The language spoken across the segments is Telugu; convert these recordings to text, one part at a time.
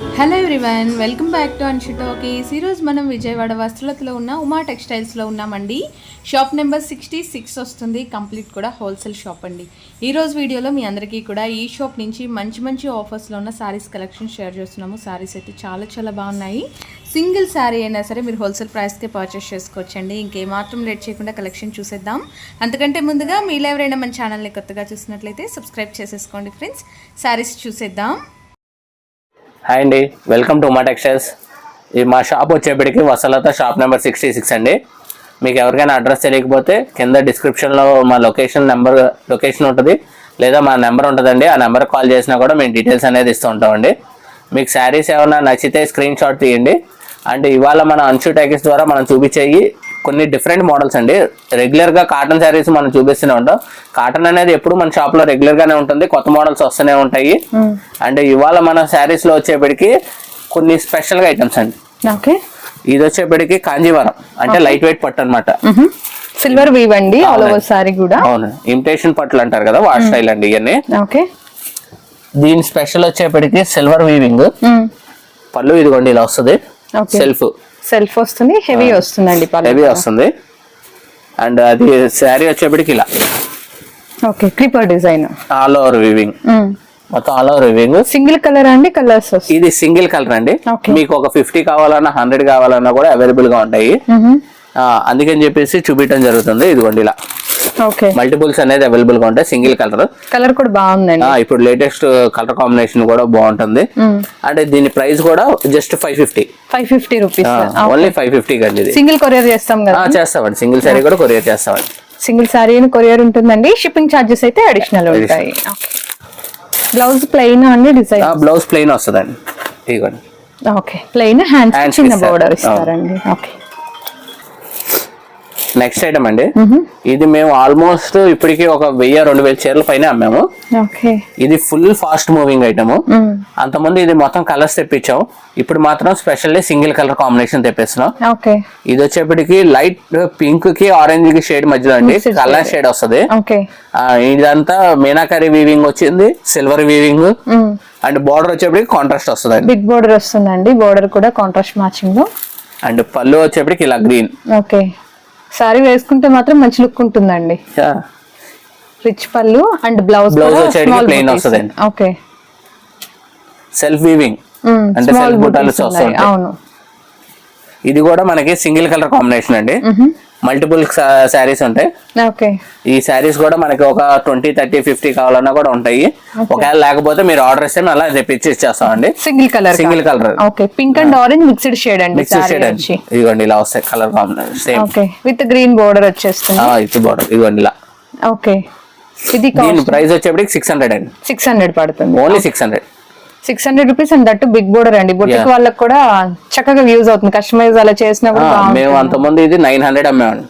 Hello everyone welcome back to Anshi talkies ఈరోజు మనం విజయవాడ వస్త్రలతలో ఉన్న ఉమా టెక్స్టైల్స్లో ఉన్నామండి. షాప్ నెంబర్ సిక్స్టీ సిక్స్ వస్తుంది. కంప్లీట్ కూడా హోల్సేల్ షాప్ అండి. ఈరోజు వీడియోలో మీ అందరికీ కూడా ఈ షాప్ నుంచి మంచి మంచి ఆఫర్స్లో ఉన్న శారీస్ కలెక్షన్ షేర్ చేస్తున్నాము. శారీస్ అయితే చాలా చాలా బాగున్నాయి. సింగిల్ శారీ అయినా సరే మీరు హోల్సేల్ ప్రైస్కే పర్చేస్ చేసుకోవచ్చండి. ఇంకేమాత్రం లేట్ చేయకుండా కలెక్షన్ చూసేద్దాం. అంతకంటే ముందుగా మీలో ఎవరైనా మన ఛానల్ని కొత్తగా చూసినట్లయితే సబ్స్క్రైబ్ చేసేసుకోండి ఫ్రెండ్స్ శారీస్ చూసేద్దాం. హాయ్ అండి వెల్కమ్ టు మా టెక్స్టైల్స్ ఇది మా షాప్ వచ్చేప్పటికి వసలత షాప్ నెంబర్ సిక్స్టీ సిక్స్ అండి. మీకు ఎవరికైనా అడ్రస్ తెలియకపోతే కింద డిస్క్రిప్షన్లో మా లొకేషన్ నెంబర్ లొకేషన్ ఉంటుంది. లేదా మా నెంబర్ ఉంటుందండి. ఆ నెంబర్ కాల్ చేసినా కూడా మేము డీటెయిల్స్ అనేది ఇస్తూ ఉంటామండి మీకు శారీస్ ఏమైనా నచ్చితే స్క్రీన్ షాట్ తీయండి. అండ్ ఇవాళ మన అంచు ట్యాకెస్ ద్వారా మనం చూపించేవి కొన్ని డిఫరెంట్ మోడల్స్ అండి. రెగ్యులర్గా కాటన్ శారీస్ మనం చూపిస్తూనే ఉంటాం. కాటన్ అనేది ఎప్పుడు మన షాప్లో రెగ్యులర్గానే ఉంటుంది. కొత్త మోడల్స్ వస్తూనే ఉంటాయి. అండ్ ఇవాళ మన శారీస్లో వచ్చేప్పటికి కొన్ని స్పెషల్గా ఐటమ్స్ అండి. ఓకే ఇది వచ్చేప్పటికి కాంజీవరం. అంటే లైట్ వెయిట్ పట్టు అనమాట సిల్వర్ వీవ్ అండి ఆల్ ఓవర్ సారీ కూడా. అవును ఇమిటేషన్ పట్టులు అంటారు కదా వాష్ స్టైల్ అండి ఇవన్నీ. ఓకే దీని స్పెషల్ వచ్చేప్పటికి సిల్వర్ వీవింగ్ పళ్ళు ఇదిగోండి ఇలా వస్తుంది. సెల్ఫ్ సెల్ఫ్ వస్తుంది హెవీ వస్తుందండి హెవీ వస్తుంది. అండ్ అది శారీ వచ్చేప్పటికి ఇలా. Okay creeper design. All over weaving మొత్తం all over weaving single colour అండి కలర్స్ ఇది సింగిల్ కలర్ అండి. మీకు ఒక ఫిఫ్టీ కావాలన్నా హండ్రెడ్ కావాలన్నా కూడా అవైలబుల్గా ఉంటాయి. అందుకని చెప్పేసి చూపించడం జరుగుతుంది. ఇదిగోండి ఇలా. మల్టిపుల్స్ అనేది అవైలబుల్గా ఉంటాయి. సింగిల్ కలర్ కలర్ కూడా బాగుందండి. ఇప్పుడు లేటెస్ట్ కలర్ కాంబినేషన్ కూడా బాగుంటుంది. అంటే దీని ప్రైస్ కూడా just five fifty five fifty rupees only five fifty కండి ఇది సింగిల్ కొరియర్ చేస్తాం కదా. చేస్తామండి. సింగిల్ సారీ కూడా కొరియర్ చేస్తామండి. సింగిల్ సారీ కొరియర్ ఉంటుందండి. షిప్పింగ్ ఛార్జెస్ అయితే అడిషనల్ ఉంటాయి. బ్లౌజ్ ప్లెయిన్ అండి డిజైన్ బ్లౌజ్ ప్లెయిన్ వస్తుందండి. ఇదిగోండి. ఓకే ప్లెయిన్ హ్యాండ్స్ చిన్న. బోర్డర్. ఇస్తారండి. ఓకే నెక్స్ట్ ఐటమ్ అండి. ఇది మేము ఆల్మోస్ట్ ఇప్పటికి ఒక వెయ్యి రెండు వేల చీరల పైన అమ్మాము. ఓకే. ఇది ఫుల్ ఫాస్ట్ మూవింగ్ ఐటమ్ అంతకుముందు ఇది మొత్తం కలర్స్ తెప్పించాం. ఇప్పుడు మాత్రం స్పెషల్లీ సింగిల్ కలర్ కాంబినేషన్ తెప్పిస్తున్నాం. ఓకే. ఇది వచ్చేప్పటికి లైట్ పింక్కి ఆరెంజ్కి షేడ్ మధ్యలో అండి. కలర్ షేడ్ వస్తుంది. ఇదంతా మీనాకరీ వీవింగ్ వచ్చింది. సిల్వర్ వీవింగ్ అండ్ బార్డర్ వచ్చేప్పటికి కాంట్రాస్ట్ వస్తుంది బిగ్ బోర్డర్ వస్తుందండి. బోర్డర్ కూడా కాంట్రాస్ట్ మ్యాచింగ్లో. అండ్ పళ్ళు వచ్చేప్పటికి ఇలా గ్రీన్ ఓకే. సారీ వేసుకుంటే మాత్రం మంచి లుక్ ఉంటుందండి. రిచ్ పళ్ళు అండ్ బ్లౌజ్ Blouse వచ్చేటికి plain వస్తదండి. ఓకే సెల్ఫ్ వీవింగ్ అంటే సెల్ఫ్ బుట్టాలు వస్తుంటాయి అవును. ఇది కూడా మనకి సింగిల్ కలర్ కాంబినేషన్ అండి. మల్టిపుల్ శారీస్ ఉంటాయి. ఓకే. ఈ శారీస్ కూడా మనకి ఒక ట్వంటీ థర్టీ ఫిఫ్టీ కావాలన్నా కూడా ఉంటాయి. ఒకవేళ లేకపోతే మీరు ఆర్డర్ ఇస్తే అలా తెప్పించి ఇచ్చేస్తామండి. Single colour single colour okay. Pink and orange mixed shade అండి మిక్స్ సారీ షేడ్ వచ్చి. ఇదిగోండి ఇలా వస్తాయి colour combination same okay. With green border వచ్చేస్తుంది. ఇది బార్డర్ ఇదిగోండి ఇలా. ఓకే. ఇది దీని ప్రైస్ వచ్చేప్పటికి సిక్స్ హండ్రెడ్ అండి. సిక్స్ హండ్రెడ్ పడుతుంది. Only six hundred six hundred rupees and that big border అండి. బొటిక్. వాళ్ళకి కూడా చక్కగా యూజ్ అవుతుంది. కస్టమైజ్ అలా చేసినా కూడా మేము అంతకుముందు ఇది నైన్ హండ్రెడ్ అమ్మామండి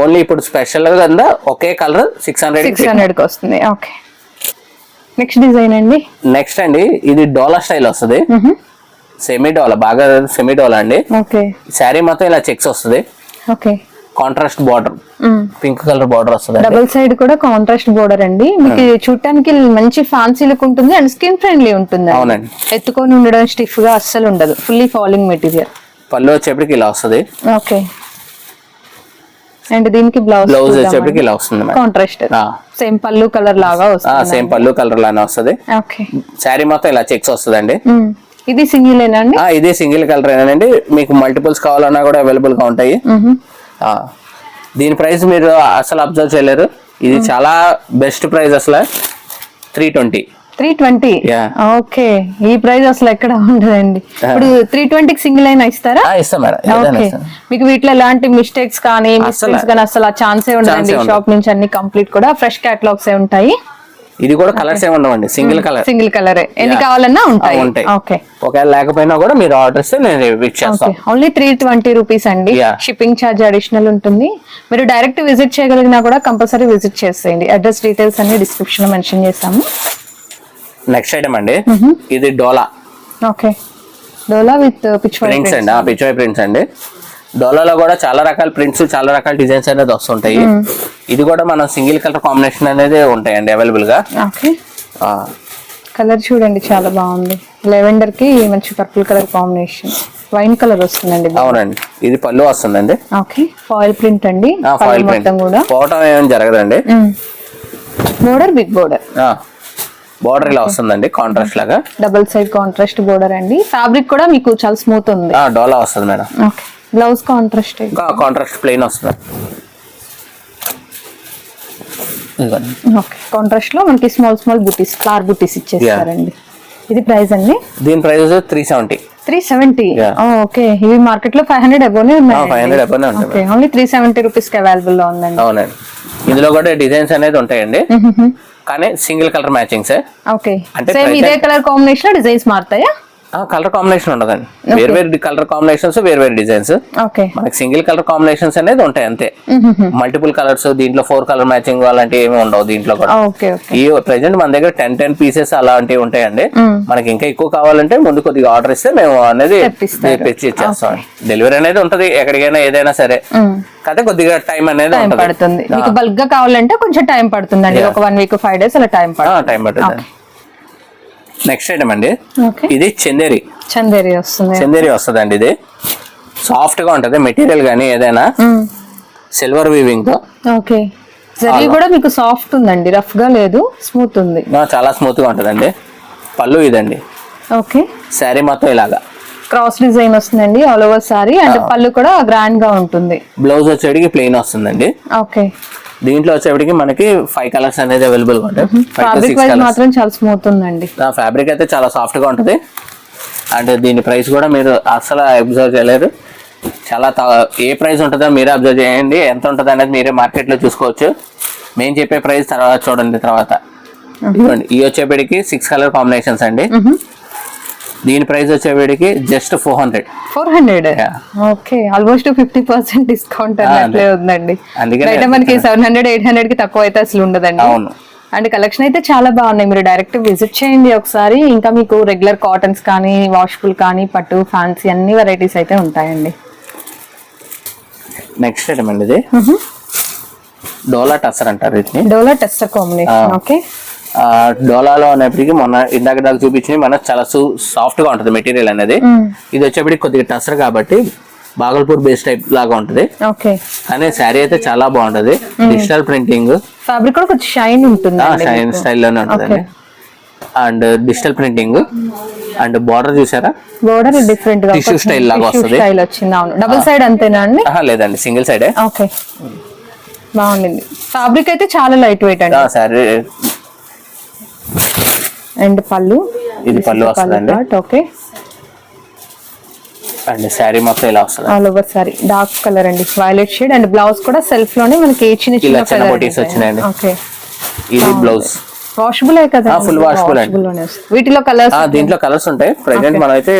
ఓన్లీ ఇప్పుడు స్పెషల్గా ఒకే కలర్ సిక్స్ హండ్రెడ్ సిక్స్ హండ్రెడ్కి వస్తుంది. ఓకే నెక్స్ట్ డిజైన్ అండి? నెక్స్ట్ అండి ఇది డోలా స్టైల్ వస్తుంది. సెమీ డోలా బాగా సెమీ డోలా అండి. ఓకే శారీ మొత్తం ఇలా చెక్స్ వస్తుంది. Okay contrast border pink colour border వస్తుంది డబుల్ సైడ్ కూడా కాంట్రాస్ట్ బోర్డర్ అండి. మీకు చూడటానికి మంచి ఫ్యాన్సీ లుక్ ఉంటుంది అండ్ స్కిన్ ఫ్రెండ్లీ ఉంటుంది అవునండి. ఎత్తుకొని ఉండడం స్టిఫ్గా అస్సలు ఉండదు. ఫుల్లీ ఫాలింగ్ మెటీరియల్ పళ్ళు వచ్చేప్పటికి ఇలా వస్తుంది. ఓకే. అండ్ దీనికి బ్లౌజ్ బ్లౌజ్ వచ్చేప్పటికి ఇలా వస్తుంది కాంట్రాస్ట్ సేమ్ పళ్ళు కలర్ లాగా వస్తుంది సేమ్ పళ్ళు కలర్ లానే వస్తుంది. ఓకే. శారీ మొత్తం ఇలా చెక్స్ వస్తుందండి. ఇది సింగిల్ అండి? ఆ, ఇది సింగిల్ కలర్ ఏనండి మీకు మల్టిపుల్స్ కావాలన్నా కూడా అవైలబుల్గా ఉంటాయి. దీని ప్రైస్ మీరు అసలు అబ్జర్వ్ చేయలేరు. ఇది చాలా బెస్ట్ ప్రైస్ అసలు. Three twenty. Three twenty. Okay. ఈ ప్రైస్ అసలు ఎక్కడ ఉండదండి. ఇప్పుడు త్రీ ట్వంటీకి సింగిల్ అయినా ఇస్తారా? ఇస్తాం మేడం. మీకు వీటిలో ఎలాంటి మిస్టేక్స్ కానీ మిస్టేక్స్ కానీ అసలు ఆ ఛాన్సే ఉండదండి. షాప్ నుంచి అన్ని కంప్లీట్ కూడా. ఫ్రెష్ క్యాటలాగ్స్ ఏ ఉంటాయి. ఇది కూడా కలర్స్ ఏమి ఉండవండి. సింగిల్ కలర్ సింగిల్ కలరే ఎన్ని కావాలన్నా ఉంటాయి. ఉంటాయి. ఓకే ఒకవేళ లేకపోయినా కూడా మీరు ఆర్డర్ ఇస్తే నేను ఓన్లీ త్రీ ట్వంటీ రూపీస్ అండి. షిప్పింగ్ ఛార్జ్ అడిషనల్ ఉంటుంది. మీరు డైరెక్ట్ విజిట్ చేయగలిగినా కూడా కంపల్సరీ విజిట్ చేసేయండి. అడ్రస్ డీటెయిల్స్ అన్ని డిస్క్రిప్షన్లో మెన్షన్ చేస్తాము నెక్స్ట్ ఐటమ్ అండి. ఇది డోలా. Okay dola with pitch prints అండి. ఆ పిచ్చాయ్ ప్రింట్స్ అండి. డోలాలో కూడా చాలా రకాల ప్రింట్స్ చాలా రకాల డిజైన్స్ అనేది వస్తుంటాయి. ఇది కూడా మనం సింగిల్ కలర్ కాంబినేషన్ అనేది ఉంటాయండి అవైలబుల్గా. కలర్ చూడండి చాలా బాగుంది. లెవెండర్కి మంచి purple colour combination wine colour వస్తుందండి అవునండి. ఇది పళ్ళు వస్తుందండి. ఓకే ఫాయిల్ ప్రింట్ అండి. ఫాయిల్ ప్రింట్ కూడా. పోవటం ఏమీ జరగదండి. బోర్డర్ బిగ్ బోర్డర్ బార్డర్ ఇలా వస్తుందండి కాంట్రాస్ట్ లాగా. డబుల్ సైడ్ కాంట్రాస్ట్ బోర్డర్ అండి. ఫ్యాబ్రిక్ కూడా మీకు చాలా స్మూత్ ఉంది. డోలా వస్తుంది madam. Okay blouse contrast contrast plain వస్తుంది. ఓకే. కాంట్రాస్ట్లో మనకి స్మాల్ స్మాల్ బుటీస్ ఫ్లవర్ బుటీస్ ఇచ్చేస్తారండి. ఇది ప్రైస్ అండి? దీని price three seventy three seventy. Okay ఇవి మార్కెట్లో ఫైవ్ హండ్రెడ్ అబోనే ఉన్నాయి ఫైవ్ హండ్రెడ్ అబ్బనే ఉంటుంది ఓకే ఓన్లీ త్రీ సెవెంటీ రూపీస్కి అవైలబుల్లో ఉందండి. అవునండి. ఇందులో కూడా డిజైన్స్ అనేది ఉంటాయండి. కానీ సింగిల్ కలర్ మ్యాచింగ్స్ ఓకే అంటే ఇదే కలర్ కాంబినేషన్ డిజైన్స్ మారుతాయా? కలర్ కాంబినేషన్ ఉండదండి. వేరు వేరు కలర్ కాంబినేషన్స్ వేరు వేరు డిజైన్స్ మనకి సింగిల్ కలర్ కాంబినేషన్స్ అనేది ఉంటాయి అంతే. మల్టిపుల్ కలర్స్ దీంట్లో ఫోర్ కలర్ మ్యాచింగ్ అలాంటివి ఏమి ఉండవు దీంట్లో కూడా. ఈ ప్రెసెంట్ మన దగ్గర టెన్ టెన్ పీసెస్ అలాంటివి ఉంటాయండి. మనకి ఇంకా ఎక్కువ కావాలంటే ముందు కొద్దిగా ఆర్డర్ ఇస్తే మేము అనేది ఇచ్చేస్తాం. డెలివరీ అనేది ఉంటది ఎక్కడికైనా ఏదైనా సరే. కాకపోతే కొద్దిగా టైం అనేది పడుతుంది. మీకు బల్క్గా కావాలంటే కొంచెం టైం పడుతుందండి. ఒక వన్ వీక్ ఫైవ్ డేస్ అలా టైం పడుతుంది. టైం పడుతుంది నెక్స్ట్ ఐటమ్ అండి. ఓకే ఇది చందేరి చందేరి వస్తుంది. చందేరి వస్తుందండి ఇది. సాఫ్ట్గా ఉంటది మెటీరియల్ కానీ ఏదైనా. సిల్వర్ వీవింగ్తో. ఓకే జరీ కూడా మీకు సాఫ్ట్ ఉందండి రఫ్గా లేదు స్మూత్ ఉంది. చాలా స్మూత్గా ఉంటదండి. పళ్ళు ఇదండి. ఓకే శారీ మొత్తం ఇలాగా. క్రాస్ డిజైన్ వస్తుందండి ఆల్ ఓవర్ సారీ అండ్ పళ్ళు కూడా గ్రాండ్గా ఉంటుంది. బ్లౌజ్ వచ్చేటికి ప్లెయిన్ వస్తుందండి. ఓకే దీంట్లో వచ్చేటికి మనకి ఫైవ్ కలర్స్ అనేది అవైలబుల్గా ఉంటాయి. ఫ్యాబ్రిక్ మాత్రం చాలా స్మూత్ ఉందండి. ఫ్యాబ్రిక్ అయితే చాలా సాఫ్ట్గా ఉంటది. అండ్ దీని ప్రైస్ కూడా మీరు అసలు అబ్జర్వ్ చేయలేరు చాలా ఏ ప్రైస్ ఉంటుందో మీరే అబ్జర్వ్ చేయండి. ఎంత ఉంటుంది అనేది మీరే మార్కెట్లో చూసుకోవచ్చు. మేము చెప్పే ప్రైస్ తర్వాత చూడండి తర్వాత. ఇదిగోండి ఈ వచ్చేపటికి సిక్స్ కలర్ కాంబినేషన్స్ అండి. దీని price వచ్చేపటికి just four hundred four hundred. Okay almost fifty percent discount అన్నట్లే ఉందండి. బయట మనకి సెవెన్ హండ్రెడ్ ఎయిట్ హండ్రెడ్కి తక్కువ అయితే అసలు ఉండదండి. అవును. అండ్ కలెక్షన్ అయితే చాలా బాగున్నాయి. మీరు డైరెక్ట్ విజిట్ చేయండి ఒకసారి. ఇంకా మీకు రెగ్యులర్ కాటన్స్ కానీ వాషబుల్ కానీ పట్టు ఫ్యాన్సీ అన్ని వెరైటీస్ అయితే ఉంటాయండి. నెక్స్ట్ ఐటమ్ అండి ఇది. డోలా టసర్ అంటారు డోలా టెస్టర్ కాంబినేషన్ ఓకే డోలాలో అనేప్పటికీ మొన్న ఇందాక దాకా చూపించింది మనకు చాలా సాఫ్ట్గా ఉంటుంది మెటీరియల్ అనేది. ఇది వచ్చేప్పటికి కొద్దిగా టసర్ కాబట్టి బాగల్పూర్ బేస్ టైప్ లాగా ఉంటుంది. ఓకే. కానీ శారీ అయితే చాలా బాగుంటది. డిజిటల్ ప్రింటింగ్ ఫ్యాబ్రిక్ కూడా కొంచెం షైన్ ఉంటుంది షైన్ స్టైల్లోనే ఉంటుందండి. And digital printing and border చూసారా? బోర్డర్ డిఫరెంట్గా Tissue style లాగా వస్తది. స్టైల్ వచ్చింది. అవును. డబుల్ సైడ్ అంతేనా అండి? లేదండి. సింగిల్ సైడే ఓకే. బాగుండింది ఫ్యాబ్రిక్ అయితే చాలా లైట్ వెయిట్ అండి శారీ అండ్ పళ్ళు. ఇది పళ్ళు వస్తుందండి. ఓకే అండ్ శారీ మొత్తం ఇలా వస్తుంది. All over sari dark colour అండి. వైలెట్ షేడ్ అండ్ బ్లౌజ్ కూడా సెల్ఫ్లోనే మనకి చిన్న చిన్న చిన్న వచ్చినాయండి. ఓకే ఇది బ్లౌజ్ వాషబుల్ కదా ఆ, full washable అండి. వీటిలో కలర్స్ దీంట్లో కలర్స్ ఉంటాయి. ప్రెసెంట్ మనం అయితే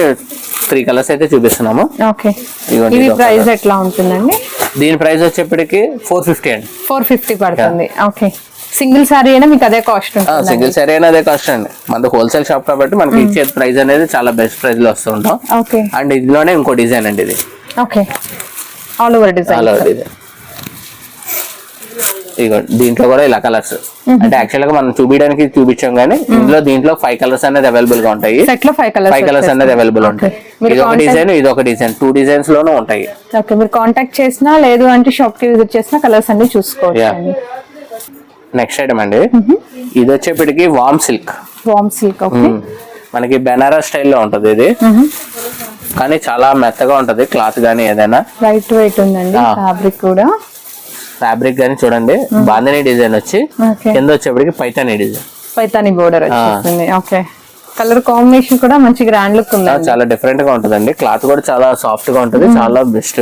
త్రీ కలర్స్ అయితే చూపిస్తున్నాము. ఓకే ఇది ప్రైస్ ఎట్లా ఉంటుందండి? దీని ప్రైస్ వచ్చేప్పటికి ఫోర్ ఫిఫ్టీ అండి. ఫోర్ ఫిఫ్టీ పడుతుంది. ఓకే సింగిల్ సారీ అయినా మీకు అదే కాస్ట్ సింగిల్ సారీ అయినా అదే కాస్ట్ అండి. మనది హోల్సేల్ షాప్ కాబట్టి మనకి ఇచ్చే ప్రైస్ అనేది చాలా బెస్ట్ ప్రైస్లో వస్తూ ఉంటాం. ఓకే అండ్ ఇందులోనే ఇంకో డిజైన్ అండి ఇది. ఓకే ఆల్ ఓవర్ డిజైన్ చాలా డిజైన్ ఇగో దీంట్లో కూడా ఇలా కలర్స్ అంటే యాక్చువల్గా మనం చూపించడానికి చూపించాం కానీ ఇందులో దీంట్లో ఫైవ్ కలర్స్ అనేది అవైలబుల్గా ఉంటాయి. సెట్లో ఫైవ్ కలర్స్ ఫైవ్ కలర్స్ అనేది అవైలబుల్ ఉంటాయి. ఇది ఒక డిజైన్ ఇది ఒక డిజైన్ టూ డిజైన్స్ లోనూ ఉంటాయి. ఓకే మీరు కాంటాక్ట్ చేసినా లేదు అంటే షాప్కి విజిట్ చేసినా కలర్స్ అన్ని చూసుకోవచ్చు నెక్స్ట్ ఐటమ్ అండి. ఇది వచ్చేప్పటికి వామ్ సిల్క్ వామ్ సిల్క్ ఓకే మనకి బెనారస్ స్టైల్లో ఉంటుంది ఇది. కానీ చాలా మెత్తగా ఉంటది క్లాత్ కానీ ఏదైనా. లైట్ వెయిట్ ఉందండి. ఫ్యాబ్రిక్ కూడా. ఫ్యాబ్రిక్ కానీ చూడండి బాందిని డిజైన్ వచ్చి కింద వచ్చేప్పటికి పైతాని డిజైన్. పైతాని బోర్డర్ వచ్చేస్తుంది ఓకే. కలర్ కాంబినేషన్ కూడా మంచి గ్రాండ్ లుక్ ఉందండి. చాలా డిఫరెంట్గా ఉంటుందండి. క్లాత్ కూడా చాలా సాఫ్ట్గా ఉంటుంది చాలా బెస్ట్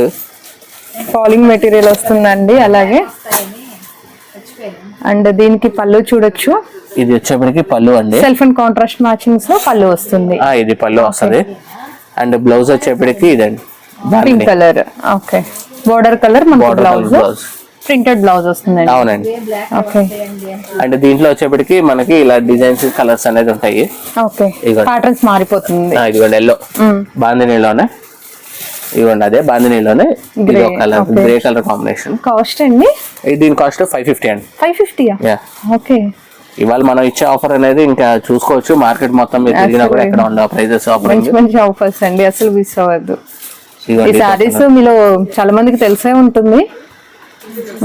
ఫాలింగ్ మెటీరియల్ వస్తుందండి అలాగే. అండ్ దీనికి పళ్ళు చూడొచ్చు. ఇది వచ్చేప్పటికి పళ్ళు అండి. సెల్ఫ్ అండ్ కాంట్రాస్ట్ మ్యాచింగ్స్లో పళ్ళు వస్తుంది. ఇది పళ్ళు వస్తుంది. అండ్ బ్లౌజ్ వచ్చేప్పటికి ఇదండి. Pink colour okay border colour మనకి బ్లౌజ్ ప్రింటెడ్ బ్లౌజ్ వస్తుందండి. అవునండి. ఓకే అండ్ దీంట్లో వచ్చేప్పటికి మనకి ఇలా డిజైన్స్ కలర్స్ అనేది ఉంటాయి. ఓకే. ప్యాటర్న్స్ మారిపోతుంది. ఆ, ఇదిగోండి ఎల్లో మ్మ్. బాందినీలోనే? ఇదిగోండి అదే బాందినీలోనే ఒక colour. Grey colour combination. Cost అండి? దీని కాస్ట్ ఫైవ్ ఫిఫ్టీ అండి. ఫైవ్ ఫిఫ్టీయా యా ఓకే ఇవాళ మనం ఇచ్చే ఆఫర్ అనేది ఇంకా చూసుకోవచ్చు. మార్కెట్ మొత్తం మీరు తిరిగినా కూడా ఎక్కడ ఉండే ప్రైజెస్ ఆఫర్ మంచి మంచి ఆఫర్స్ అండి అసలు మిస్ అవ్వద్దు. ఈ సారీస్ మీలో చాలా మందికి తెలిసే ఉంటుంది.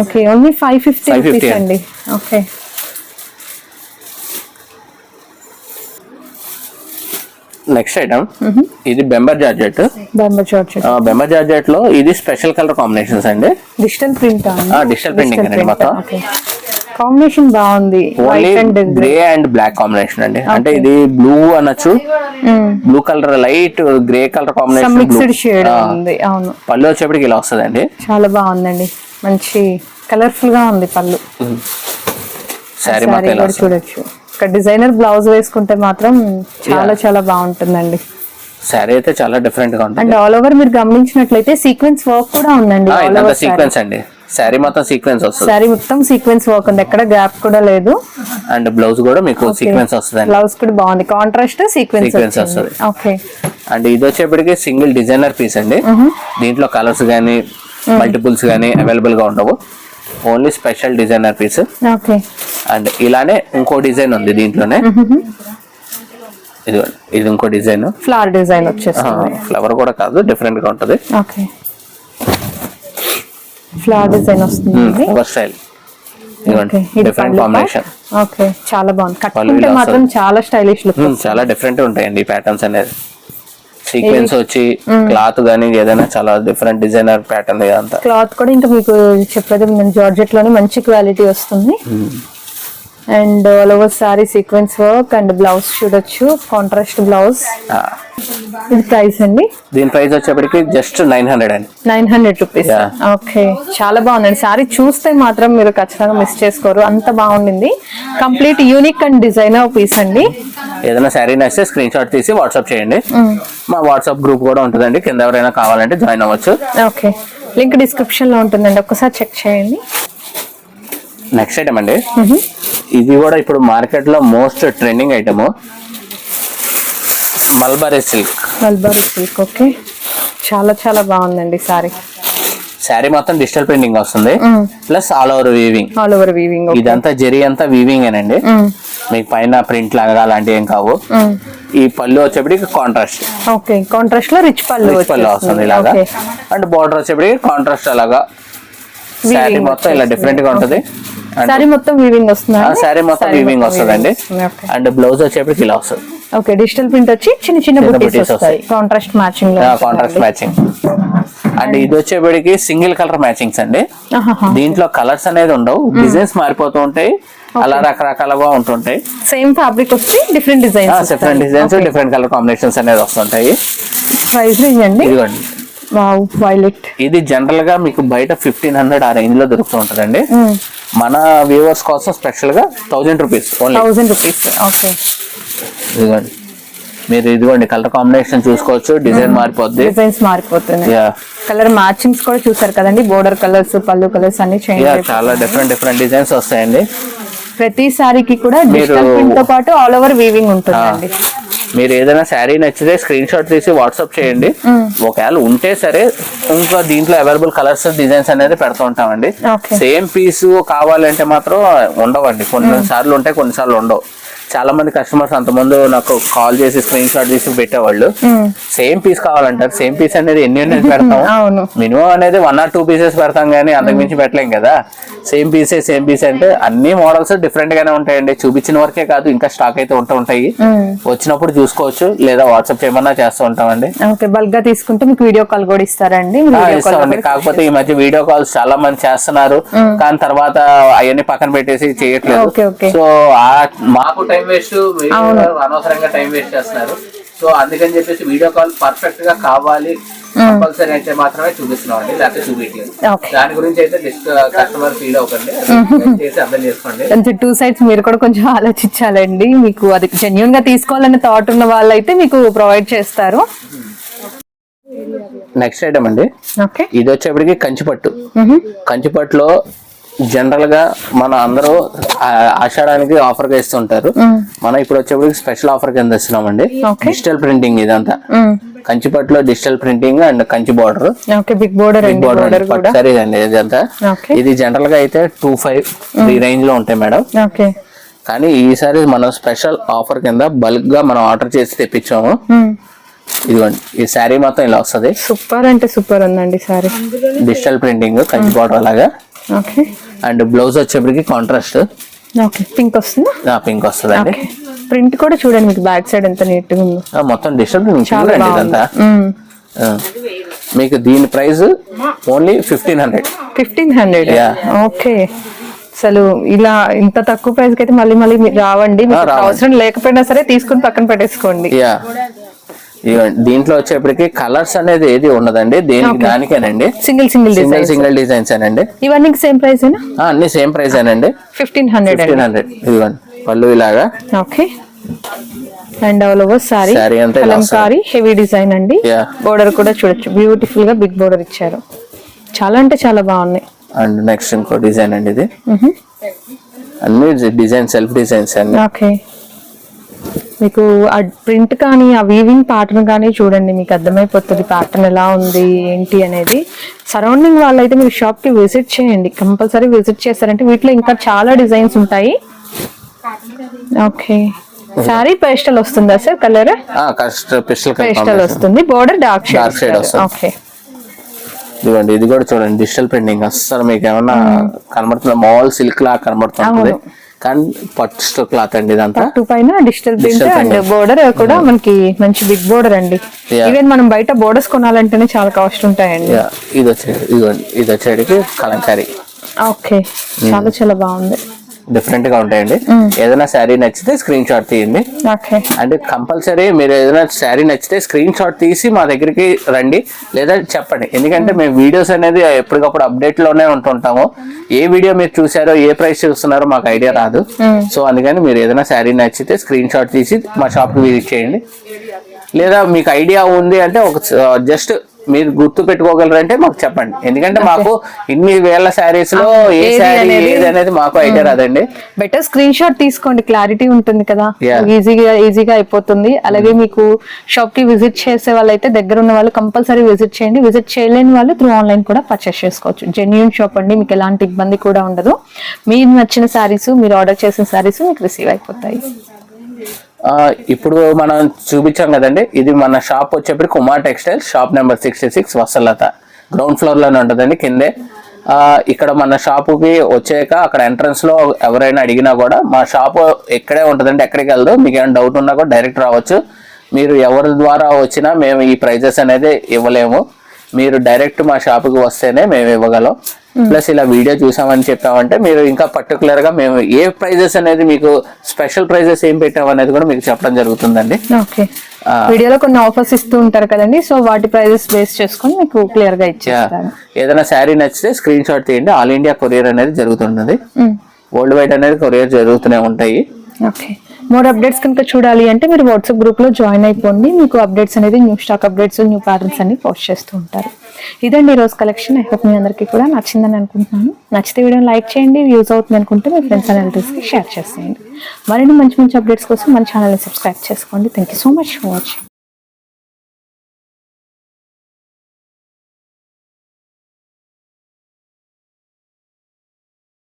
Okay only five fifty 550 rupees అండి. ఓకే నెక్స్ట్ ఐటమ్ ఇది బెంబర్ జార్జెట్ బొమ్మ చార్జెట్ బెంబర్ జార్జెట్లో ఇది స్పెషల్ కలర్ కాంబినేషన్స్ అండి. డిజిటల్ ప్రింట్ డిజిటల్ ప్రింటింగ్ అండి మొత్తం. కాంబినేషన్ బాగుంది. Only grey and black combination అండి. అంటే ఇది బ్లూ అనొచ్చు. Blue colour light grey colour combination mixed shade ఉంది అవును. పళ్ళు వచ్చేప్పటికి ఇలా వస్తుందండి. చాలా బాగుందండి. మంచి కలర్ఫుల్గా ఉంది పళ్ళు. సారీ చూడొచ్చు. ఒక డిజైనర్ బ్లౌజ్ వేసుకుంటే మాత్రం చాలా చాలా బాగుంటుందండి. శారీ అయితే చాలా డిఫరెంట్గా ఉంటుంది. అండ్ ఆల్ ఓవర్ మీరు గమనించినట్లయితే సీక్వెన్స్ వర్క్ కూడా ఉందండి. సీక్వెన్స్ అండి. శారీ మొత్తం సీక్వెన్స్ వస్తుంది. సారీ మొత్తం సీక్వెన్స్ వర్క్ ఉంది. ఎక్కడ గ్యాప్ కూడా లేదు. అండ్ బ్లౌజ్ కూడా మీకు సీక్వెన్స్ వస్తుంది బ్లౌజ్ కూడా బాగుంది. కాంట్రాస్ట్ సీక్వెన్స్ Sequence వస్తది. ఓకే అండ్ ఇది వచ్చేప్పటికి సింగిల్ డిజైనర్ పీస్ అండి. దీంట్లో కలర్స్ కానీ మల్టిపుల్స్ కానీ అవైలబుల్గా ఉండవు. Only special designer piece okay and ఇలానే ఇంకో డిజైన్ ఉంది దీంట్లోనే. ఇది ఇది ఇంకో డిజైన్. ఫ్లవర్ డిజైన్ వచ్చేస్తుంది. ఫ్లవర్ కూడా కాదు డిఫరెంట్గా ఉంటది. ఓకే. ఫ్లవర్ డిజైన్ వస్తుంది flower style different combination okay చాలా బాగుంది. కట్టుకుంటే మాత్రం చాలా స్టైలిష్ లుక్ చాలా డిఫరెంట్ ఉంటాయండి ఈ ప్యాటర్న్స్ అనేది. సీక్వెన్స్ వచ్చి క్లాత్ కానీ ఏదైనా చాలా డిఫరెంట్ డిజైనర్ ప్యాటర్న్ ఇదంతా. క్లాత్ కూడా ఇంకా మీకు చెప్పేది జార్జెట్లోనే మంచి క్వాలిటీ వస్తుంది. And all over sari sequence work and blouse చూడొచ్చు. కాంట్రాస్ట్ బ్లౌజ్ ఇది ప్రైస్ అండి? దీని ప్రైస్ వచ్చేప్పటికి జస్ట్ నైన్ హండ్రెడ్ అండి. Nine hundred rupees. ఓకే చాలా బాగుందండి. సారీ చూస్తే మాత్రం మీరు ఖచ్చితంగా మిస్ చేసుకోరు. అంత బాగుండింది. Complete unique and designer piece అండి. ఏదైనా శారీ నచ్చితే స్క్రీన్ షాట్ తీసి వాట్సాప్ చేయండి. మా వాట్సాప్ గ్రూప్ కూడా ఉంటుందండి. కింద ఎవరైనా కావాలంటే జాయిన్ అవ్వచ్చు. ఓకే లింక్ డిస్క్రిప్షన్లో ఉంటుందండి. ఒక్కసారి చెక్ చేయండి. నెక్స్ట్ ఐటమ్ అండి. ఇది కూడా ఇప్పుడు మార్కెట్లో most trending item mulberry silk mulberry silk okay. చాలా చాలా బాగుందండి సారీ. శారీ మొత్తం డిజిటల్ ప్రింటింగ్ వస్తుంది. Plus all over weaving all over weaving ఇదంతా జరీ అంతా వీవింగ్ ఏనండి. మీకు పైన ప్రింట్ లాగా అలాంటివి ఏం కావు. ఈ పళ్ళు వచ్చేప్పటికి కాంట్రాస్ట్ ఓకే కాంట్రాస్ట్లో రిచ్ పళ్ళు రిచ్ పళ్ళు వస్తుంది ఇలాగా. అండ్ బార్డర్ వచ్చేప్పటికి కాంట్రాస్ట్ అలాగా. శారీ మొత్తం ఇలా డిఫరెంట్గా ఉంటుంది. అండ్ సారీ మొత్తం వీవింగ్ వస్తుందా? శారీ మొత్తం వీవింగ్ వస్తుందండి. ఓకే అండ్ బ్లౌజ్ వచ్చేప్పటికి ఇలా వస్తుంది. ఓకే డిజిటల్ ప్రింట్ వచ్చి చిన్న చిన్న booties వస్తాయి. కాంట్రాస్ట్ మ్యాచింగ్లో కాంట్రాస్ట్ మ్యాచింగ్ అండ్ ఇది వచ్చేప్పటికి సింగిల్ కలర్ మ్యాచింగ్స్ అండి. దీంట్లో కలర్స్ అనేది ఉండవు. డిజైన్స్ మారిపోతూ ఉంటాయి. అలా రకరకాలుగా ఉంటుంటాయి. సేమ్ ఫ్యాబ్రిక్ వచ్చి different designs different designs different colour combinations అనేది వస్తుంటాయి. ప్రైస్ రేంజ్ అండి? ఇదిగోండి. వైలెట్ ఇది జనరల్గా మీకు బయట ఫిఫ్టీన్ హండ్రెడ్ ఆ రేంజ్లో దొరుకుతూ ఉంటుందండి. మన వ్యూవర్స్ కోసం స్పెషల్గా thousand rupees only thousand rupees okay ఇదిగోండి. మీరు ఇదిగోండి కలర్ కాంబినేషన్ చూసుకోవచ్చు డిజైన్ మారిపోద్ది. డిజైన్స్ మారిపోతున్నాయి. యా కలర్ మ్యాచింగ్స్ కూడా చూసారు కదండి బోర్డర్ కలర్స్ పళ్ళు కలర్స్ అన్ని చేంజ్ చాలా డిఫరెంట్ డిఫరెంట్ డిజైన్స్ వస్తాయండి. ప్రతి సారీకి కూడా డిజిటల్ ప్రింట్తో పాటు ఆల్ ఓవర్ వీవింగ్ ఉంటుందండి. మీరు ఏదైనా శారీ నచ్చితే స్క్రీన్ షాట్ తీసి వాట్సాప్ చేయండి. ఒకవేళ ఉంటే సరే ఇంకా దీంట్లో అవైలబుల్ కలర్స్ డిజైన్స్ అనేది పెడుతూ ఉంటామండి. సేమ్ పీస్ కావాలంటే మాత్రం ఉండవండి. కొన్ని సార్లు ఉంటాయి కొన్నిసార్లు ఉండవు. చాలా మంది కస్టమర్స్ అంతకుముందు నాకు కాల్ చేసి స్క్రీన్ షాట్ తీసి పెట్టేవాళ్ళు. సేమ్ పీస్ కావాలంటారు. సేమ్ పీస్ అనేది ఎన్ని పెడతాం. మినిమం అనేది వన్ ఆర్ టూ పీసెస్ పెడతాం కానీ అంతకు మించి పెట్టలేం కదా. సేమ్ పీసే సేమ్ పీస్ అంటే అన్ని మోడల్స్ డిఫరెంట్ గానే ఉంటాయండి. చూపించిన వరకే కాదు ఇంకా స్టాక్ అయితే ఉంటూ ఉంటాయి. వచ్చినప్పుడు చూసుకోవచ్చు లేదా వాట్సాప్ చేయమన్నా చేస్తూ ఉంటామండి. ఓకే బల్క్గా తీసుకుంటే మీకు వీడియో కాల్ కూడా ఇస్తారండి. ఇస్తామండి. కాకపోతే ఈ మధ్య వీడియో కాల్స్ చాలా మంది చేస్తున్నారు. కానీ తర్వాత అవన్నీ పక్కన పెట్టేసి చేయట్లేదు. సో మాకు టైం వేస్ట్ అనవసరంగా టైం వేస్ట్ చేస్తున్నారు. సో అందుకని చెప్పేసి వీడియో కాల్ పర్ఫెక్ట్గా కావాలి. కంపల్సరీ అయితే మాత్రమే చూపిస్తున్నాం అండి లేకపోతే చూపించలేదు దాని గురించి అయితే జస్ట్ కస్టమర్ ఫీల్ అవ్వకండి చేసి అర్థం చేసుకోండి. కొంచెం టూ సైడ్స్ మీరు కూడా కొంచెం ఆలోచించాలండి. మీకు అది జెన్యున్గా తీసుకోవాలనే థాట్ ఉన్న వాళ్ళైతే మీకు ప్రొవైడ్ చేస్తారు. నెక్స్ట్ ఐటమ్ అండి. ఓకే. ఇది వచ్చేప్పటికి కంచిపట్టు. కంచిపట్టులో జనరల్గా మన అందరూ ఆషాఢానికి ఆఫర్గా ఇస్తుంటారు. మనం ఇప్పుడు వచ్చేప్పటికి స్పెషల్ ఆఫర్ కింద ఇస్తున్నామండి. డిజిటల్ ప్రింటింగ్ ఇదంతా. కంచిపట్టులో digital printing and Kanchi border okay big border అండి బార్డర్ సారీ అండి ఇదంతా. ఇది జనరల్గా అయితే టూ ఫైవ్ ఈ రేంజ్లో ఉంటాయి మేడం. ఓకే కానీ ఈసారి మనం స్పెషల్ ఆఫర్ కింద బల్క్గా మనం ఆర్డర్ చేసి తెప్పించాము. ఇదిగోండి ఈ శారీ మొత్తం ఇలా వస్తుంది. సూపర్ అంటే సూపర్ ఉందండి sari digital printing Kanchi border అలాగా ఓకే అండ్ బ్లౌజ్ వచ్చేప్పటికి కాంట్రాస్ట్ ఓకే పింక్ వస్తుందా? పింక్ వస్తుందండి. ఓకే ప్రింట్ కూడా చూడండి మీకు బ్యాక్ సైడ్ ఎంత నీట్గా ఉందో. మొత్తం చాలా చూడండి ఇదంతా. ఆ. మీకు దీని price only fifteen hundred fifteen hundred. Okay అసలు ఇలా ఇంత తక్కువ ప్రైస్కి అయితే మళ్ళీ మళ్ళీ రావండి. అవసరం లేకపోయినా సరే తీసుకుని పక్కన పెట్టేసుకోండి. దీంట్లో వచ్చేప్పటికి కలర్స్ అనేది ఏది ఉండదండి. దేనికి దానికేనండి. Single single single single designs అనండి ఇవన్నీ సేమ్ ప్రైస్ అన్ని సేమ్ ప్రైస్ అనండి ఫిఫ్టీన్ హండ్రెడ్ ఫిఫ్టీన్ అండి హండ్రెడ్. ఇదిగోండి పళ్ళు ఇలాగా. Okay. And all over sari. Kalamkari heavy design అండి. బోర్డర్ కూడా చూడొచ్చు. బ్యూటిఫుల్గా బిగ్ బోర్డర్ ఇచ్చారు. చాలా అంటే చాలా బాగున్నాయి. అండ్ నెక్స్ట్ ఇంకో డిజైన్ అండి ఇది. అన్ని డిజైన్ సెల్ఫ్ డిజైన్స్ అండి ఓకే. మీకు ఆ ప్రింట్ కానీ ఆ వీవింగ్ ప్యాటర్న్ కానీ చూడండి మీకు అర్థమైపోతుంది ప్యాటర్న్ ఎలా ఉంది ఏంటి అనేది. సరౌండింగ్ వాళ్ళైతే మీరు షాప్కి విజిట్ చేయండి. కంపల్సరీ విజిట్ చేస్తారంటే వీటిలో ఇంకా చాలా డిజైన్స్ ఉంటాయి. ఓకే సారీ పేస్టల్ వస్తుందా సార్ కలర్ పిస్టల్ వస్తుంది. Border dark shade. ఓకే ఇదిగోండి ఇది కూడా చూడండి డిజిటల్ ప్రింటింగ్ అస్సలు మీకు ఏమన్నా కనబడుతుంది? మాల్ సిల్క్ లా కనబడుతుంది. కానీ పట్టు క్లాత్ అండి ఇదంతా. పట్టు పైన డిజిటల్ ప్రింట్ అండ్. బోర్డర్ కూడా మనకి మంచి బిగ్ బోర్డర్ అండి. ఈవెన్ మనం బయట బోర్డర్స్ కొనాలంటేనే చాలా కాస్ట్ ఉంటాయండి. ఇది వచ్చేది ఇది వచ్చేటికి కలంకారీ. ఓకే చాలా చాలా బాగుంది. డిఫరెంట్గా ఉంటాయండి. ఏదైనా శారీ నచ్చితే స్క్రీన్ షాట్ తీయండి. అంటే కంపల్సరీ మీరు ఏదైనా శారీ నచ్చితే స్క్రీన్ షాట్ తీసి మా దగ్గరికి రండి. లేదా చెప్పండి. ఎందుకంటే మేము వీడియోస్ అనేది ఎప్పటికప్పుడు అప్డేట్లోనే ఉంటుంటాము. ఏ వీడియో మీరు చూసారో ఏ ప్రైస్ చూస్తున్నారో మాకు ఐడియా రాదు. సో అందుకని మీరు ఏదైనా శారీ నచ్చితే స్క్రీన్ షాట్ తీసి మా షాప్కి విజిట్ చేయండి. లేదా మీకు ఐడియా ఉంది అంటే ఒక జస్ట్ మీరు గుర్తు పెట్టుకోగలరంటే మాకు చెప్పండి. ఎందుకంటే మాకు ఇన్ని వేల శారీస్లో ఏ శారీ అనేది- ఏది అనేది మాకు ఐడియా రాదండి. బెటర్ స్క్రీన్ షాట్ తీసుకోండి. క్లారిటీ ఉంటుంది కదా. ఈజీగా ఈజీగా అయిపోతుంది. అలాగే మీకు షాప్కి విజిట్ చేసే వాళ్ళైతే దగ్గర ఉన్న వాళ్ళు కంపల్సరీ విజిట్ చేయండి. విజిట్ చేయలేని వాళ్ళు త్రూ ఆన్లైన్ కూడా పర్చేస్ చేసుకోవచ్చు. జెన్యున్ షాప్ అండి. మీకు ఎలాంటి ఇబ్బంది కూడా ఉండదు. మీరు నచ్చిన శారీస్ మీరు ఆర్డర్ చేసిన శారీస్ మీకు రిసీవ్ అయిపోతాయి. ఇప్పుడు మనం చూపించాం కదండి ఇది మన షాప్ వచ్చేప్పుడు Kumar textile shop number sixty six వసలత. Ground ఫ్లోర్లోనే ఉంటుందండి కిందే. ఇక్కడ మన షాపుకి వచ్చాక అక్కడ ఎంట్రన్స్లో ఎవరైనా అడిగినా కూడా మా షాపు ఎక్కడే ఉంటుందండి ఎక్కడికి వెళ్దు మీకు ఏమైనా డౌట్ ఉన్నా కూడా డైరెక్ట్ రావచ్చు. మీరు ఎవరి ద్వారా వచ్చినా మేము ఈ ప్రైజెస్ అనేది ఇవ్వలేము. మీరు డైరెక్ట్ మా షాపుకి వస్తేనే మేము ఇవ్వగలం. ప్లస్ ఇలా వీడియో చూసామని చెప్పామంటే మీరు ఇంకా పర్టికులర్గా మేము ఏ ప్రైజెస్ అనేది మీకు స్పెషల్ ప్రైజెస్ ఏం పెట్టామనేది కూడా మీకు చెప్పడం జరుగుతుందండి. వీడియోలో కొన్ని ఆఫర్స్ ఇస్తూ ఉంటారు కదండి సో వాటి ప్రైజెస్ బేస్ చేసుకొని మీకు క్లియర్గా. ఇచ్చేస్తాను ఏదైనా శారీ నచ్చితే స్క్రీన్ షాట్ తీయండి. ఆల్ ఇండియా కొరియర్ అనేది జరుగుతున్నది వరల్డ్ వైడ్ అనేది కొరియర్ జరుగుతూనే ఉంటాయి. ఓకే. మోర్ అప్డేట్స్ కనుక చూడాలి అంటే మీరు వాట్సాప్ గ్రూప్లో జాయిన్ అయిపోండి. మీకు అప్డేట్స్ అనేది new stock updates new patterns అన్ని పోస్ట్ చేస్తూ ఉంటారు. ఇదండి ఈ రోజు కలెక్షన్ ఐ హోప్ మీ అందరికీ కూడా నచ్చిందని అనుకుంటున్నాను. నచ్చితే వీడియో లైక్ చేయండి. యూజ్ అవుతుంది అనుకుంటే మీ ఫ్రెండ్స్ అండ్ రిలేటివ్స్కి షేర్ చేసేయండి. మరిన్ని మంచి మంచి అప్డేట్స్ కోసం మన ఛానల్ని సబ్స్క్రైబ్ చేసుకోండి. Thank you so much for watching